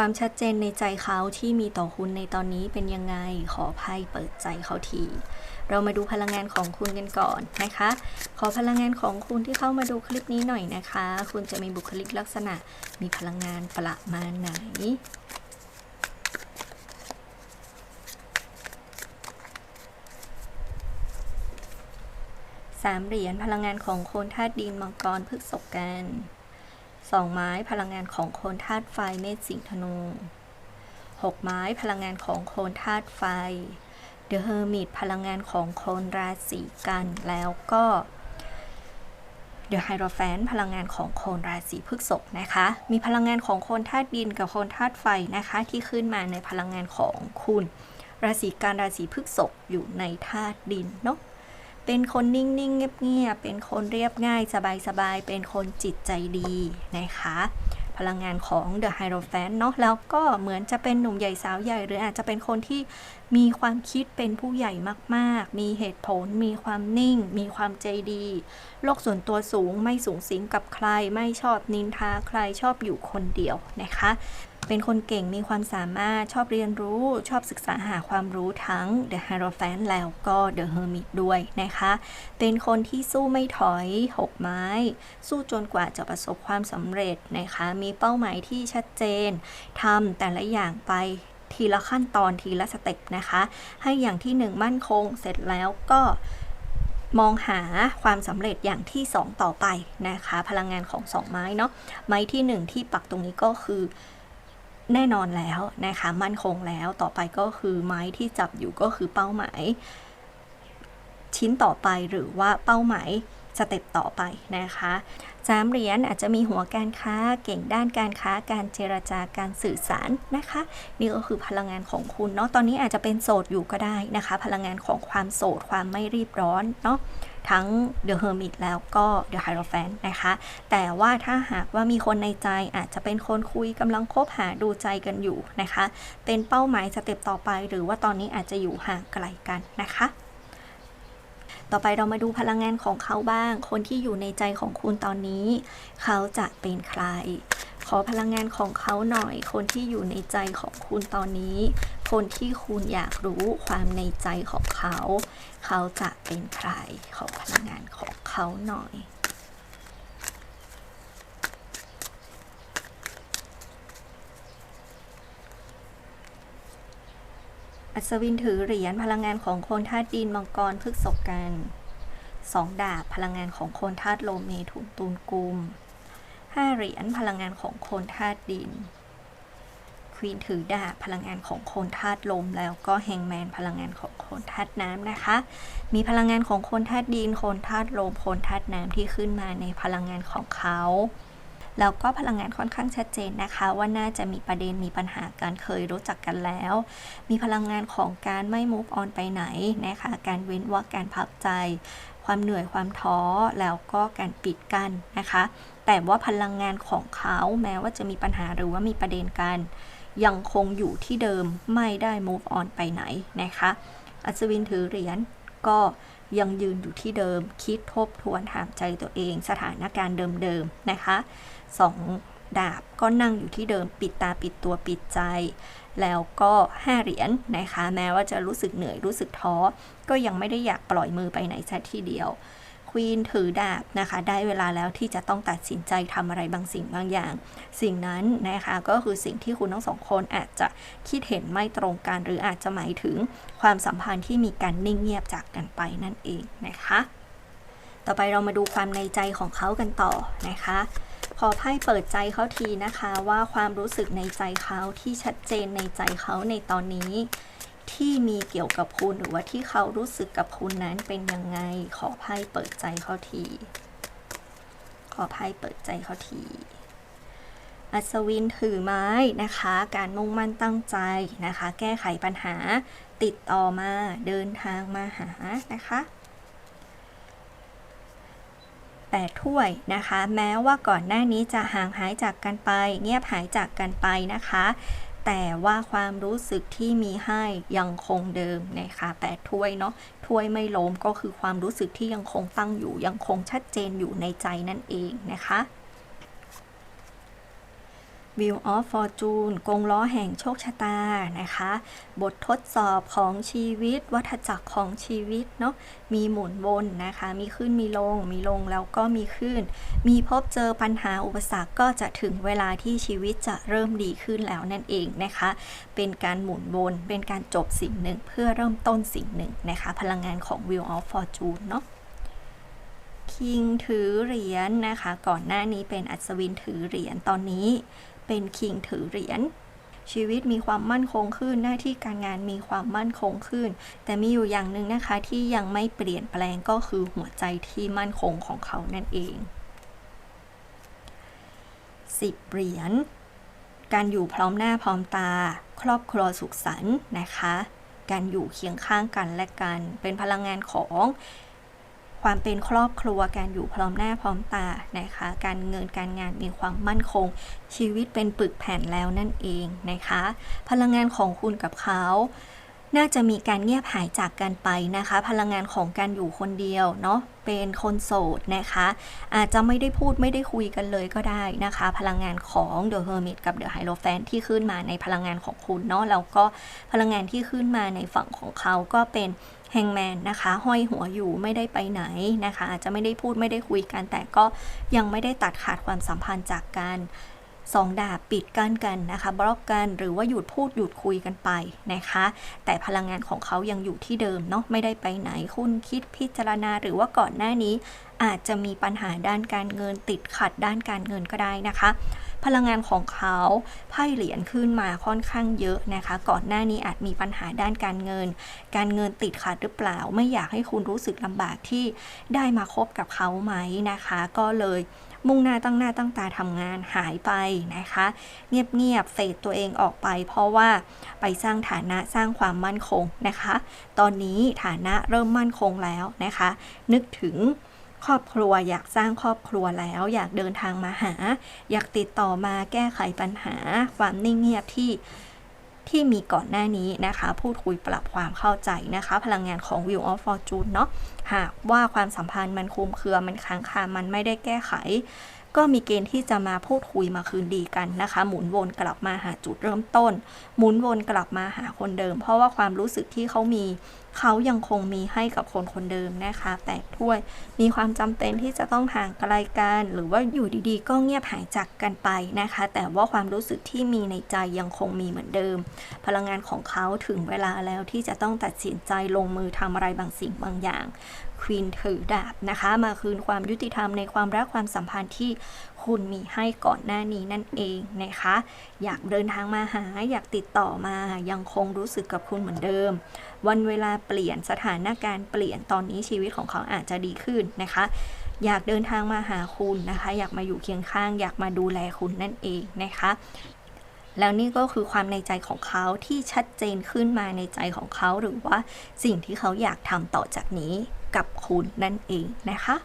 ความชัดเจนในใจเขาที่มีต่อคุณในตอนนี้เป็นยังไงขอไพ่เปิดใจเขาที เรามาดูพลังงานของคุณกันก่อนนะคะ ขอพลังงานของคุณที่เข้ามาดูคลิปนี้หน่อยนะคะ คุณจะมีบุคลิกลักษณะ มีพลังงานประมาณไหนสามเหรียญพลังงานของโคนธาตุดินมังกรพฤกษกัน สองไม้พลังงานของโคนธาตุไฟเมษสิงธนูหกไม้พลังงานของโคนธาตุไฟเดอะเฮอร์มิตพลังงานของโคนราศีกันแล้วก็เดอะไฮโรแฟนพลังงานของโคนราศีพฤษภนะคะ มีพลังงานของโคนธาตุดินกับโคนธาตุไฟนะคะ ที่ขึ้นมาในพลังงานของคุณ ราศีกันราศีพฤษภอยู่ในธาตุดินเนาะ เป็นคนนิ่งๆ เงียบๆ เป็นคนเรียบง่ายสบายๆ เป็นคนจิตใจดีนะคะ พลังงานของ The Hierophant เนาะแล้วก็เหมือนจะเป็นหนุ่มใหญ่สาวใหญ่ หรืออาจจะเป็นคนที่มีความคิดเป็นผู้ใหญ่มากๆ มีเหตุผล มีความนิ่ง มีความใจดี โลกส่วนตัวสูงไม่สูงสิงกับใคร ไม่ชอบนินทาใครชอบอยู่คนเดียวนะคะ เป็นคนเก่งมีความสามารถชอบเรียนรู้ ชอบศึกษาหาความรู้ทั้ง The Hierophant แล้วก็ The Hermit ด้วยนะคะ เป็นคนที่สู้ไม่ถอยหกไม้ สู้จนกว่าจะประสบความสำเร็จนะคะ มีเป้าหมายที่ชัดเจนทำแต่ละอย่างไปทีละขั้นตอนทีละสเต็ปนะคะ ให้อย่างที่หนึ่งมั่นคงเสร็จแล้วก็มองหาความสำเร็จอย่างที่ 2 ต่อไปนะคะ พลังงานของ 2 ไม้เนาะไม้ที่ 1 ที่ปักตรงนี้ก็คือ แน่นอนแล้วนะคะมั่นคงแล้วต่อไปก็คือไม้ที่จับอยู่ก็คือเป้าหมาย ชิ้นต่อไปหรือว่าเป้าหมายสเต็ปต่อไปนะคะสามเหรียญอาจจะมีหัวการค้าเก่งด้านการค้าการเจรจาการสื่อสารนะคะ นี่ก็คือพลังงานของคุณเนาะตอนนี้อาจจะเป็นโสดอยู่ก็ได้นะคะ พลังงานของความโสดความไม่รีบร้อนเนาะ ทั้ง The Hermit แล้วก็ The Hierophant นะคะ แต่ว่าถ้าหากว่ามีคนในใจอาจจะเป็นคนคุยกำลังคบหาดูใจกันอยู่นะคะ เป็นเป้าหมายสเต็ปต่อไป หรือว่าตอนนี้อาจจะอยู่ห่างไกลกันนะคะต่อไปเรามาดูพลังงานของเขาบ้าง คนที่อยู่ในใจของคุณตอนนี้ เขาจะเป็นใคร ขอพลังงานของเขาหน่อย คนที่อยู่ในใจของคุณตอนนี้ คนที่คุณอยากรู้ความในใจของเขา เขาจะ เป็นใครขอพลังงานของเขาหน่อยอัศวินถือเหรียญพลังงานของโคนธาตุดินมังกรพฤกษกันสองดาบพลังงานของโคนธาตุลมเมถุนตูนกุมห้าเหรียญพลังงานของโคนธาตุดิน ควีนถือดาบพลังงานของโคนธาตุลม แล้วก็แฮงแมนพลังงานของโคนธาตุน้ำนะคะ มีพลังงานของโคนธาตุดินโคนธาตุลมโคนธาตุน้ำที่ขึ้นมาในพลังงานของเขาแล้วก็พลังงานค่อนข้างชัดเจนนะคะ ว่าน่าจะมีประเด็นมีปัญหาการเคยรู้จักกันแล้ว มีพลังงานของการไม่ move on ไปไหนนะคะ การเว้นวรรคการพักใจ ความเหนื่อยความท้อแล้วก็การปิดกั้นนะคะ แต่ว่าพลังงานของเขาแม้ว่าจะมีปัญหาหรือว่ามีประเด็นกัน ยังคงอยู่ที่เดิมไม่ได้ move on ไปไหนนะคะ อัศวินถือเหรียญก็ยังยืนอยู่ที่เดิมคิดทบทวนถามใจตัวเอง สถานการณ์เดิมๆนะคะสองดาบก็นั่งอยู่ที่เดิมปิดตาปิดตัวปิดใจ แล้วก็ห้าเหรียญนะคะ แม้ว่าจะรู้สึกเหนื่อยรู้สึกท้อ ก็ยังไม่ได้อยากปล่อยมือไปไหนสักทีเดียว ควีนถือดาบนะคะ ได้เวลาแล้วที่จะต้องตัดสินใจทำอะไรบางสิ่งบางอย่าง สิ่งนั้นนะคะ ก็คือสิ่งที่คุณทั้งสองคนอาจจะคิดเห็นไม่ตรงกัน หรืออาจจะหมายถึงความสัมพันธ์ที่มีการนิ่งเงียบจากกันไปนั่นเองนะคะ ต่อไปเรามาดูความในใจของเขากันต่อนะคะขอไพ่เปิดใจเขาทีนะคะว่าความรู้สึกในใจเขาที่ชัดเจนในใจเขาในตอนนี้ ที่มีเกี่ยวกับคุณหรือว่าที่เขารู้สึกกับคุณนั้นเป็นยังไง ขอไพ่เปิดใจเขาที ขอไพ่เปิดใจเขาที อัศวินถือไม้นะคะ การมุ่งมั่นตั้งใจนะคะ แก้ไขปัญหาติดต่อมาเดินทางมาหานะคะแปดถ้วยนะคะ แม้ว่าก่อนหน้านี้จะห่างหายจากกันไป เงียบหายจากกันไปนะคะ แต่ว่าความรู้สึกที่มีให้ยังคงเดิมนะคะแต่ถ้วยเนาะถ้วยไม่ล้มก็คือความรู้สึกที่ยังคงตั้งอยู่ ยังคงชัดเจนอยู่ในใจนั่นเองนะคะ Wheel of Fortune กงล้อแห่งโชคชะตานะคะ บททดสอบของชีวิต วัฏจักรของชีวิตเนาะมีหมุนวนนะคะ มีขึ้นมีลง มีลงแล้วก็มีขึ้น มีพบเจอปัญหาอุปสรรคก็จะถึงเวลาที่ชีวิตจะเริ่มดีขึ้นแล้วนั่นเองนะคะ เป็นการหมุนวนเป็นการจบสิ่งหนึ่งเพื่อเริ่มต้นสิ่งหนึ่งนะคะ พลังงานของ Wheel of Fortune เนาะคิงถือเหรียญนะคะ ก่อนหน้านี้เป็นอัศวินถือเหรียญตอนนี้ เป็นคิงถือเหรียญชีวิตมีความมั่นคงขึ้นหน้าที่การงานมีความมั่นคงขึ้น แต่มีอยู่อย่างหนึ่งนะคะที่ยังไม่เปลี่ยนแปลงก็คือหัวใจที่มั่นคงของเขานั่นเองสิบเหรียญการอยู่พร้อมหน้าพร้อมตา ครอบครัวสุขสันต์นะคะ การอยู่เคียงข้างกันและกัน เป็นพลังงานของ ความเป็นครอบครัวการอยู่พร้อมหน้าพร้อมตานะคะ การเงินการงานมีความมั่นคง ชีวิตเป็นปึกแผ่นแล้วนั่นเองนะคะ พลังงานของคุณกับเขาน่าจะมีการเงียบหายจากกันไปนะคะ พลังงานของการอยู่คนเดียวเนาะเป็นคนโสดนะคะ อาจจะไม่ได้พูดไม่ได้คุยกันเลยก็ได้นะคะ พลังงานของ The Hermit กับ The Hierophant ที่ขึ้นมาในพลังงานของคุณเนาะแล้วก็พลังงานที่ขึ้นมาในฝั่งของเขาก็เป็น แฮงแมนนะคะห้อยหัวอยู่ไม่ได้ไปไหนนะคะ อาจจะไม่ได้พูดไม่ได้คุยกัน แต่ก็ยังไม่ได้ตัดขาดความสัมพันธ์จากกันสองดาบปิดกั้นกันนะคะบล็อกกันหรือว่าหยุดพูดหยุดคุยกันไปนะคะ แต่พลังงานของเขายังอยู่ที่เดิมเนาะไม่ได้ไปไหนคุณคิดพิจารณาหรือว่าก่อนหน้านี้ อาจจะมีปัญหาด้านการเงินติดขัดด้านการเงินก็ได้นะคะ พลังงานของเขาไพ่เหรียญขึ้นมาค่อนข้างเยอะนะคะ ก่อนหน้านี้อาจมีปัญหาด้านการเงิน การเงินติดขัดหรือเปล่า ไม่อยากให้คุณรู้สึกลำบากที่ได้มาคบกับเขาไหมนะคะ ก็เลยมุ่งหน้าตั้งหน้าตั้งตาทำงานหายไปนะคะ เงียบๆเฟดตัวเองออกไป เพราะว่าไปสร้างฐานะสร้างความมั่นคงนะคะ ตอนนี้ฐานะเริ่มมั่นคงแล้วนะคะ นึกถึง ครอบครัวอยากสร้างครอบครัวแล้ว อยากเดินทางมาหา อยากติดต่อมาแก้ไขปัญหา ความนิ่งเงียบที่ที่มีก่อนหน้านี้นะคะ พูดคุยปรับความเข้าใจนะคะ พลังงานของ View of Fortune เนาะหากว่าความสัมพันธ์มันคุมเครือมันค้างคามันไม่ได้แก้ไข ก็มีเกณฑ์ที่จะมาพูดคุยมาคืนดีกันนะคะ หมุนวนกลับมาหาจุดเริ่มต้น หมุนวนกลับมาหาคนเดิม เพราะว่าความรู้สึกที่เขามีเขายังคงมีให้กับคนคนเดิมนะคะ แต่ถ้วย มีความจำเป็นที่จะต้องห่างไกลกัน หรือว่าอยู่ดีๆ ก็เงียบหายจากกันไปนะคะ แต่ว่าความรู้สึกที่มีในใจยังคงมีเหมือนเดิม พลังงานของเขาถึงเวลาแล้วที่จะต้องตัดสินใจลงมือทำอะไรบางสิ่งบางอย่าง ควีนถือดาบนะคะ มาคืนความยุติธรรมในความรักความสัมพันธ์ที่คุณมีให้ก่อนหน้านี้นั่นเองนะคะ อยากเดินทางมาหาอยากติดต่อมายังคงรู้สึกกับคุณเหมือนเดิม วันเวลาเปลี่ยนสถานการณ์เปลี่ยนตอนนี้ชีวิตของเขาอาจจะดีขึ้นนะคะ อยากเดินทางมาหาคุณนะคะ อยากมาอยู่เคียงข้าง อยากมาดูแลคุณนั่นเองนะคะ แล้วนี่ก็คือความในใจของเขาที่ชัดเจนขึ้นมาในใจของเขาหรือว่าสิ่งที่เขาอยากทำต่อจากนี้กับคุณนั่นเองนะคะ